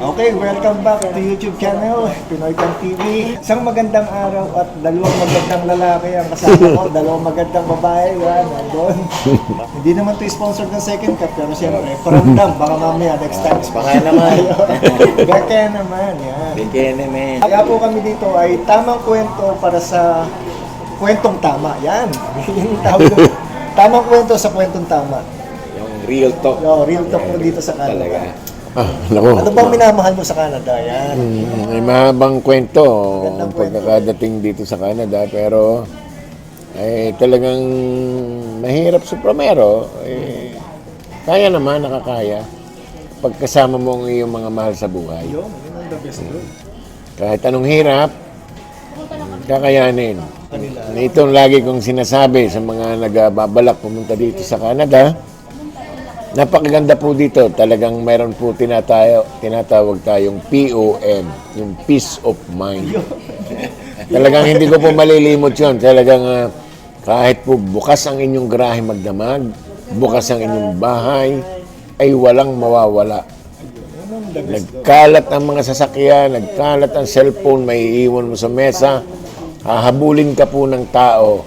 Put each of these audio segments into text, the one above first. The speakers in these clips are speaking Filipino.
Okay, welcome back to YouTube channel, Pinoy Tan TV. Isang magandang araw at dalawang magandang lalaki ang kasama ko, dalawang magandang babae, yan, nandun. Hindi naman to sponsored ng second cup, pero siyempre, paramdam, baka mamaya next time. Baka naman. Baka naman, yan. Bigyan naman. Kaya po kami dito ay tamang kwento para sa kwentong tama. Yan. Yung tawag tamang kwento sa kwentong tama. Yung real talk. Yo, real talk po dito sa Canada. Talaga. Ah, naku. Ano bang minamahal mo sa Canada? Yan. Mm, May mahabang kwento ang pagkakadating dito sa Canada pero ay talagang mahirap sa promero. Eh, kaya naman, nakakaya. Pagkasama mo ang iyong mga mahal sa buhay. Yo, yun ang the best bro. Kahit anong hirap, kakayanin. Ito ang lagi kong sinasabi sa mga nagbabalak pumunta dito sa Canada. Napakaganda po dito. Talagang meron po tinatayo, tinatawag tayong POM, yung Peace of Mind. Talagang hindi ko po malilimot yun. Talagang ah, kahit po bukas ang inyong garahe magdamag, bukas ang inyong bahay, ay walang mawawala. Nagkalat ang mga sasakyan, nagkalat ang cellphone, may iiwan mo sa mesa, hahabulin ka po ng tao.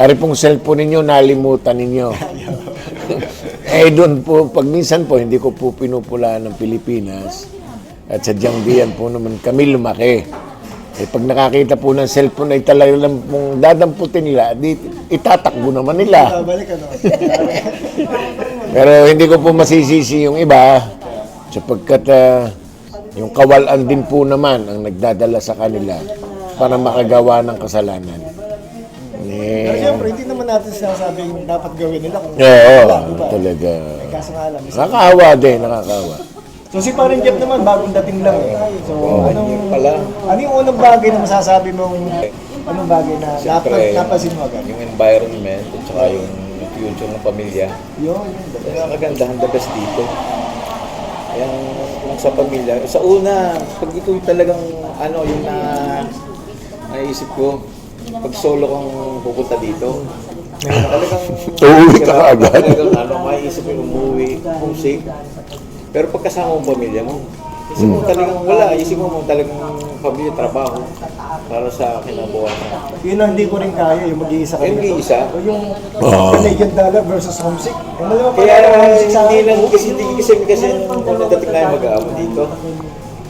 Ari pong cellphone ninyo, nalimutan ninyo. eh doon po, pag minsan po, hindi ko po pinupulaan ng Pilipinas. At sadyang diyan po naman kami lumaki. Eh pag nakakita po ng cellphone ay talaga lang pong dadamputin nila, di, itatakbo naman nila. Ano. Pero hindi ko po masisisi yung iba sapagkat ah, yung kawalan din po naman ang nagdadala sa kanila para makagawa ng kasalanan. Pero Eh, siyempre, hindi naman natin sinasabing dapat gawin nila kung oo, wala, diba? talaga. Kaso nga lang. isa- Nakakawa din, nakakawa. So si Paring Jeff naman, bagong dating lang eh. So anong, pala. ano yung unang bagay na masasabi mong, anong bagay na Siyempre, dapat napansin mo agad? yung environment at saka yung future ng pamilya. Yun, yun. Yung kagandahan the best dito. Yung, yung sa pamilya. Sa una, pag ito yung talagang ano, yung na naisip ko, pag solo kang pupunta dito, talagang Uuwi ka agad. Talagang ano, maisip mo umuwi, homesick. Pero pag kasama mo ang pamilya mo, isip mo talagang wala, isip mo mo talagang pamilya, trabaho para sa kinabukasan. Yun ang hindi ko rin kaya, yung mag-iisa ka. Yung dito. mag-iisa? O yung Oo. Canadian dollar versus homesick. Ano naman Kaya pala homesick sa hindi akin? lang kasi hindi kasi kasi nung unang dating na mag-aamo dito.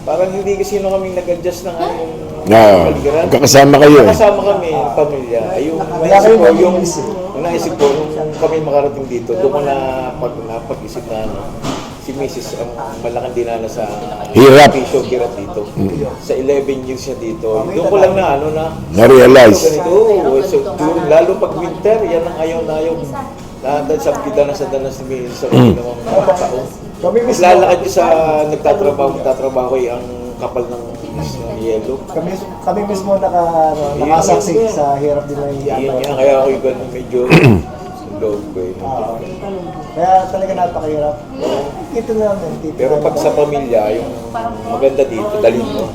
Parang hindi kasi nung kaming nag-adjust ng aming Yeah, kapaligiran. magkakasama kayo eh. Kasama kami, pamilya. Ay, yung Wala naisip kayong ko, yung, mag-iis eh. yung naisip ko, nung kami makarating dito, doon ko na pag napag-isip na ano, si Mrs. ang malaking dinala sa Hirap. Pisyo, hirap dito. Sa 11 years niya dito. Doon ko lang na ano na, Na-realize. ganito, oh, so, during, lalo pag winter, yan ang ayaw na ayaw. Lahat sa danas sa danas ni Mrs. sa ginawang mga tao. Kami mismo, Lalakad ko sa nagtatrabaho, nagtatrabaho ay ang kapal ng, ng yelo. kami, kami mismo naka, ano, nakasaksi sa hirap nila yung Yan, yan, kaya ako yung ganun medyo loob ko eh. Ah, kaya talaga napakahirap. Ito na namin. Tito Pero pag sa pamilya, yung maganda dito, dalhin mo.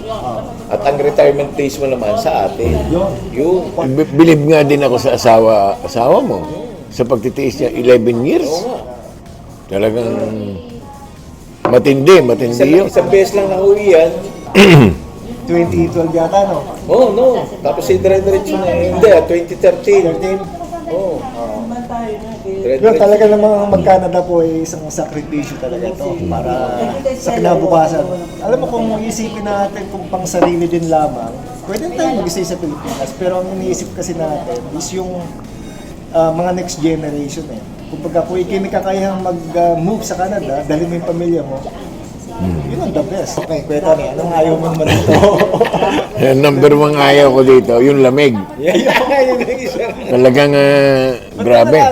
At ang retirement days mo naman sa atin. Yun. Yung, B- Bilib nga din ako sa asawa asawa mo. Sa pagtitiis niya, 11 years. Talagang matindi, matindi Isang, yun. isang beses lang nauwi yan. 2012 yata, no? Oh, no. Tapos si dire-diretso na eh. Hindi, ah, 2013. 13. Oo. Yun, Dire-diretso. talaga namang mag-Canada po ay isang sakripisyo talaga to para sa kinabukasan. Alam mo kung isipin natin kung pang sarili din lamang, pwede tayo mag-stay sa Pilipinas. Pero ang iniisip kasi natin is yung ah, mga next generation eh. Kung pagka kung ikay may kakayahang mag-move sa Canada, dahil mo yung pamilya mo, yun ang the best. Okay, kwenta niya. Anong ayaw mo naman dito? Yung number one ayaw ko dito, yung lamig. Yan, yun ang isa. Talagang ah, grabe. Eh?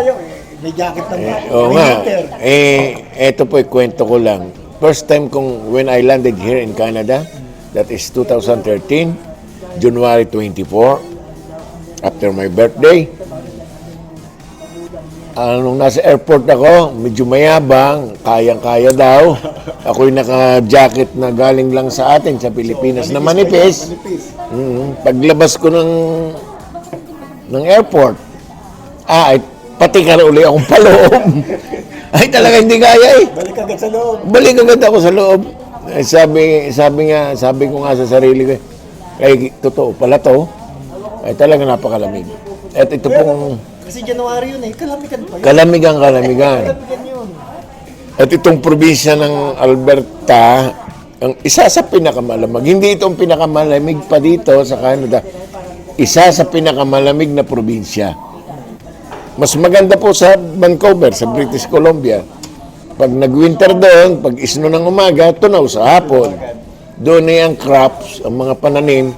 May jacket ng Oo may nga. heater. Eh, eto po, kwento ko lang. First time kong, when I landed here in Canada, that is 2013, January 24, after my birthday. Ah, nung nasa airport ako, medyo mayabang, kayang-kaya daw. Ako'y naka-jacket na galing lang sa atin, sa Pilipinas, na manipis. Manipis. Mm, paglabas ko ng ng airport, ah, ay, pati ka na uli akong paloob. ay, talaga hindi kaya eh. Balik agad sa loob. Balik agad ako sa loob. Eh, sabi, sabi nga, sabi ko nga sa sarili ko, ay totoo pala to, ay talaga napakalamig. At ito pong Kasi January yun eh, kalamigan pa yun. kalamigang kalamigan. Kalamigan yun. At itong probinsya ng Alberta, ang isa sa pinakamalamig, hindi itong pinakamalamig pa dito sa Canada, isa sa pinakamalamig na probinsya. Mas maganda po sa Vancouver, sa British Columbia. Pag nag-winter doon, pag isno ng umaga, tunaw sa hapon. Doon ay ang crops, ang mga pananim,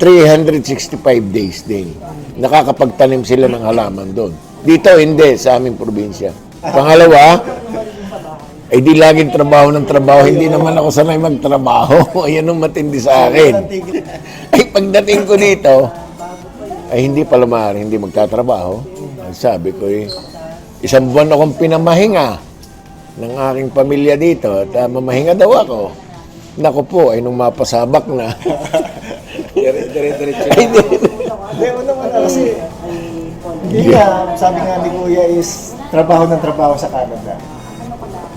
365 days din. Nakakapagtanim sila ng halaman doon. Dito, hindi, sa aming probinsya. Pangalawa, ay di laging trabaho ng trabaho. Hindi naman ako sanay magtrabaho. Ayan ang matindi sa akin. Ay pagdating ko dito, ay hindi pala maaari hindi magtatrabaho. Ang sabi ko eh, isang buwan akong pinamahinga ng aking pamilya dito at ah, mamahinga daw ako. Nako po, ay nung mapasabak na. Dire- dire- Diretso. ay, di, Hindi, unang-una kasi, hindi nga, sabi nga ni Kuya is, trabaho ng trabaho sa Canada.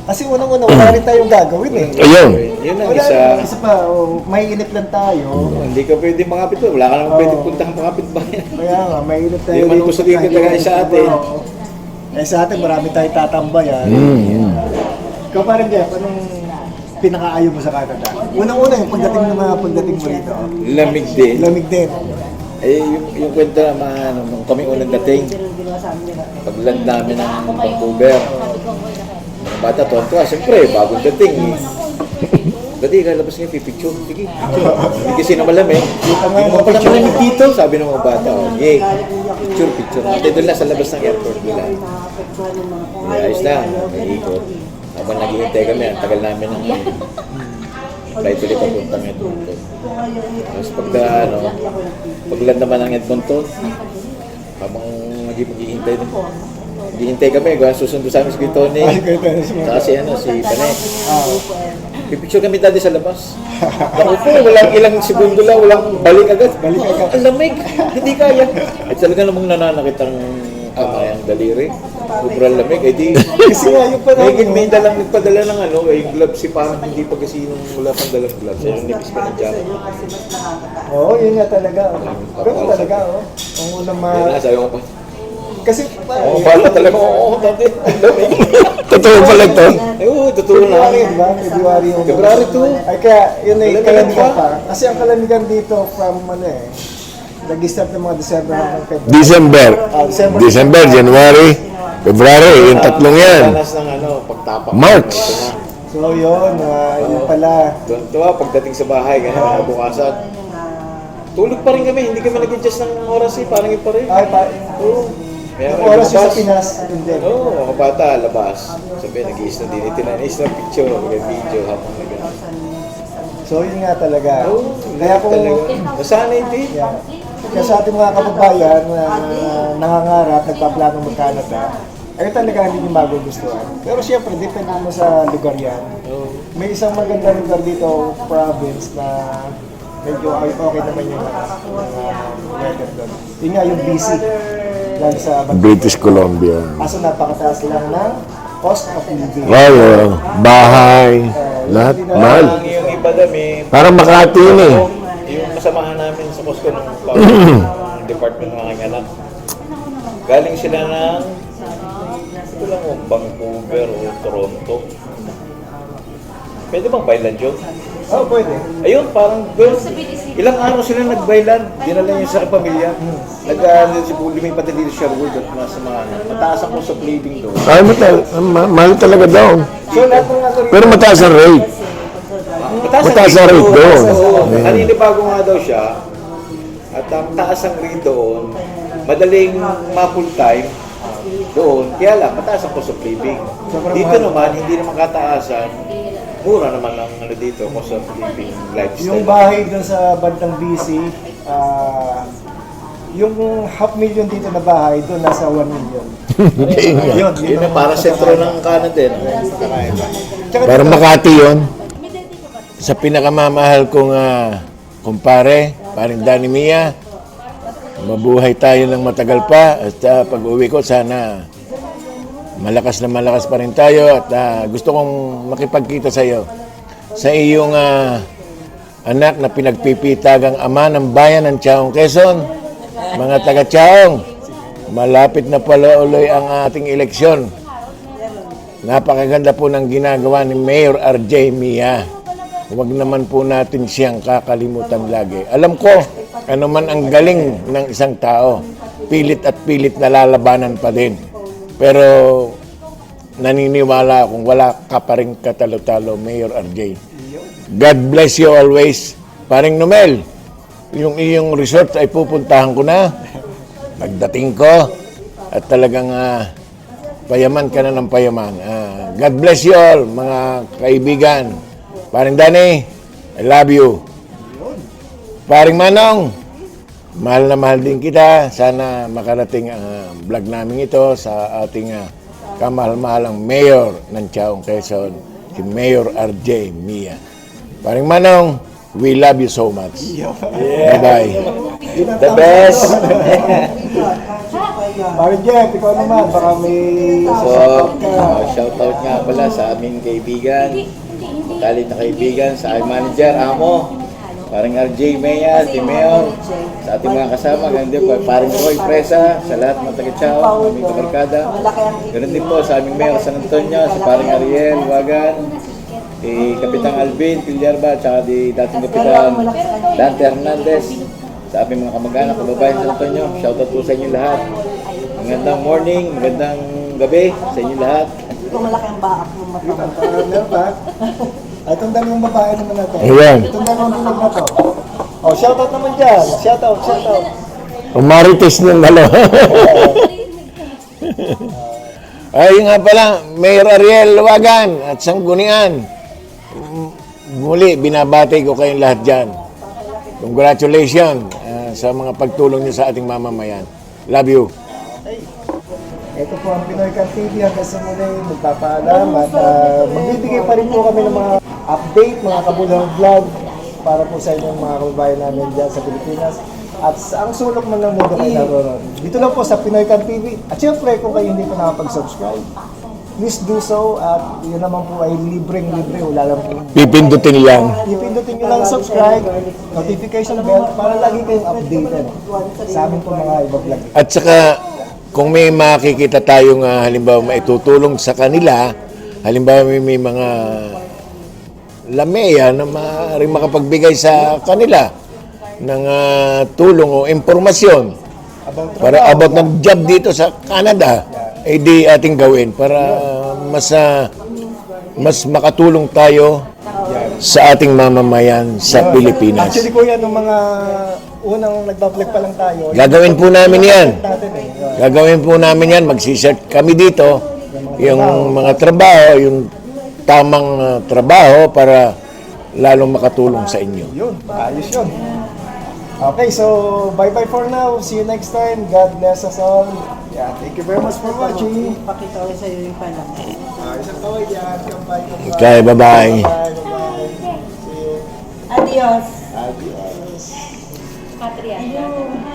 Kasi unang-una, wala rin tayong gagawin eh. ayun. Yun ang Wala isa. rin, isa pa, oh, may init lang tayo. Hindi ka pwede makapit. Wala ka naman pwede punta ang makapit bayan. Kaya nga, may init tayo. Hindi naman gusto din Kahit kita init sa atin. oo. Eh sa atin, marami tayong tatambayan. Mm, Ikaw pa rin, Jeff, anong pinakaayaw mo sa Canada? Unang-una, yung pagdating ng mga pagdating mo rito. Lamig din. Lamig din. Eh, yung, yung kwento naman, ano, nung kami unang dating, pagland namin ng Vancouver, mga bata, tonto ah, siyempre, bagong dating. Dati, lalabas nga, pipicture. Sige, picture. Hindi kasi na malamig. Hindi mo pala malamig dito, sabi ng mga bata. Oh, yay, picture, picture. Hindi doon lang sa labas ng airport nila. Ayos lang, may ikot. Habang naghihintay kami, ang tagal namin ng flight ulit papuntang Edmonton. Tapos pagka, ano, pagland naman ng Edmonton, habang maghihintay din. Maghihintay kami, kung susundo sa amin si Tony. Saka si, ano, si Panay. Ah, Pipicture kami dati sa labas. Ako po, walang ilang segundo lang, walang balik agad. Balik agad. Ang lamig, hindi kaya. At talaga namang nananakit ang kamay ang daliri. Sobrang lamig. Eh di, Kasi nga, yung pa may, may dalang nagpadala ng ano, eh, yung gloves si parang hindi pa kasi nung wala pang dalang gloves. Yung nipis pa ng jacket. Oo, yun nga talaga. Ganun talaga, oh. Ang unang ma... Yan na, sabi ko pa. Kasi, Oo, bala talaga. Oo, dati. Ang lamig. Totoo pala ito. Eh, oo, totoo na. February, di ba? February yung... February to. Ay, kaya, yun ay Kalamigan kalamigan pa. Kasi ang kalamigan dito from, ano eh, nag-start ng mga December hanggang February. December. Ah, December. December, January, February, yung tatlong yan. Danas ng ano, pagtapak. March. So, yun, ah, yun pala. Doon ah, pagdating sa bahay, ganyan, bukasan. Tulog pa rin kami, hindi kami nag-adjust ng oras eh, parang yun pa rin. Ay, pa, Oo. Kaya yung oras yung sa labas. Pinas, hindi. Oo, mga bata, labas. Sabi, nag-iis na din. Itinan-is na picture, mag-video habang nag So, yun nga talaga. Oo, Kaya kung, talaga. Nasanay din. yeah. Kaya sa ating mga kababayan na nangangarap, nagpaplano mag-Canada, ay talaga hindi nyo magugustuhan. Pero siyempre, depende mo sa lugar yan. Oo. May isang maganda lugar dito, province, na medyo okay, okay naman yung mga uh, weather doon. Yun nga yung BC, dahil sa Vancouver. British Columbia. Kaso napakataas lang ng cost of living. Wow, oh, bahay, lahat, mahal. Ang yung iba dami, Parang Makati yun eh. yung kasamahan namin sa Costco ng ng department ng aking anak. Galing sila ng ito lang o Vancouver o Toronto. Pwede bang bailan yun? Oh, pwede. Ayun, parang doon. Ilang araw sila nagbailan. Dinala niya sa pamilya. Nag-ano si lumipat din dito sa Sherwood at mas mga mataas ang cost of living doon. Ay, matal ma- mahal talaga daw. So lahat ng ano Pero mataas ang rate. Mataas ang rate doon. Oo. Kanina bago nga daw siya. At ang taas ang rate doon. Madaling ma-full time doon. Kaya lang, mataas ang cost of living. Dito naman, hindi naman kataasan. Mura naman ang ano dito, cost of living, lifestyle. Yung bahay doon sa bandang BC, ah, yung half million dito na bahay, doon nasa 1 million. yun, Yun ang para sentro ng eh, no? Tsaka Parang Makati yun. Sa pinakamamahal kong ah, kumpare, paring Danny Mia, mabuhay tayo ng matagal pa at ah, pag uwi ko sana malakas na malakas pa rin tayo at ah, gusto kong makipagkita sa iyo. sa iyong ah, anak na pinagpipitagang ama ng bayan ng Chaong Quezon. Mga taga Chaong, malapit na pala uloy ang ating eleksyon. Napakaganda po ng ginagawa ni Mayor RJ Mia. Huwag naman po natin siyang kakalimutan lagi. Alam ko, ano man ang galing ng isang tao, pilit at pilit na lalabanan pa din. Pero naniniwala akong wala ka pa rin katalo-talo, Mayor RJ. God bless you always. Paring Nomel, yung iyong resort ay pupuntahan ko na. Pagdating ko, at talagang ah, payaman ka na ng payaman. Ah, God bless you all, mga kaibigan. Paring Danny, I love you. Paring Manong, mahal na mahal din kita. Sana makarating ang ah, vlog namin ito sa ating ah, kamahal-mahalang mayor ng Chaong Quezon, si Mayor RJ Mia. Paring Manong, we love you so much. Bye-bye. The best! Bakit Jeff, ikaw naman, baka may So, uh, shoutout nga pala sa aming kaibigan, talit na kaibigan, sa aking manager, amo, parang RJ Maya, si Mayor, sa ating mga kasama, ganun din po, parang Roy Presa, sa lahat ng taga-Chow, aming kabarkada. Ganun din po sa aming Mayor San Antonio, si parang Ariel, Wagan, si Kapitang Alvin Pilierba, tsaka di dating Kapitan Dante Hernandez, sa aming mga kamag-anak, kababayan San Antonio, shoutout po sa inyo lahat. Magandang morning, magandang gabi sa inyo lahat. Ito malaki ang baak ng mata Uh? Ay, itong dalawang babae naman na to. Ayan. Itong dalawang tulog na to. Oh, shoutout naman dyan. Shoutout, shoutout. Umarites ng dalawa. Ay nga pala, Mayor Ariel Wagan at Sanggunian. Muli, binabati ko kayong lahat dyan. Congratulations ah, sa mga pagtulong niyo sa ating mamamayan. Love you. Ito po ang Pinoy Can TV hanggang sa muli magpapaalam at ah, magbibigay pa rin po kami ng mga update, mga kabulang vlog para po sa inyong mga kababayan namin dyan sa Pilipinas. At sa ang sulok man ng mundo kayo naroon. Dito lang po sa Pinoy Can TV. At syempre, kung kayo hindi pa nakapag-subscribe, please do so. At yun naman po ay libreng-libre. Wala lang po. Pipindutin lang. Ipindutin nyo lang subscribe, notification bell para lagi kayong updated sa amin po mga iba vlog. At saka, kung may makikita tayong ah, halimbawa maitutulong sa kanila, halimbawa may, may mga lameya na maaaring makapagbigay sa kanila ng ah, tulong o impormasyon para about ng job dito sa Canada, eh di ating gawin para mas ah, mas makatulong tayo sa ating mamamayan sa Pilipinas. Actually kuya, nung mga unang nagbablog pa lang tayo, Gagawin po namin yan. natin eh. Gagawin po namin yan, mag-search kami dito, yung mga trabaho, yung tamang uh, trabaho para lalong makatulong sa inyo. Yun, ayos yun. Okay, so bye-bye for now. See you next time. God bless us all. Yeah, thank you very much for watching. Pakita ko sa iyo yung palang. Uh, isang kaway dyan. Kampay, kampay. Okay, bye-bye. Bye, bye. See you. Adios. Adios. Patriarch.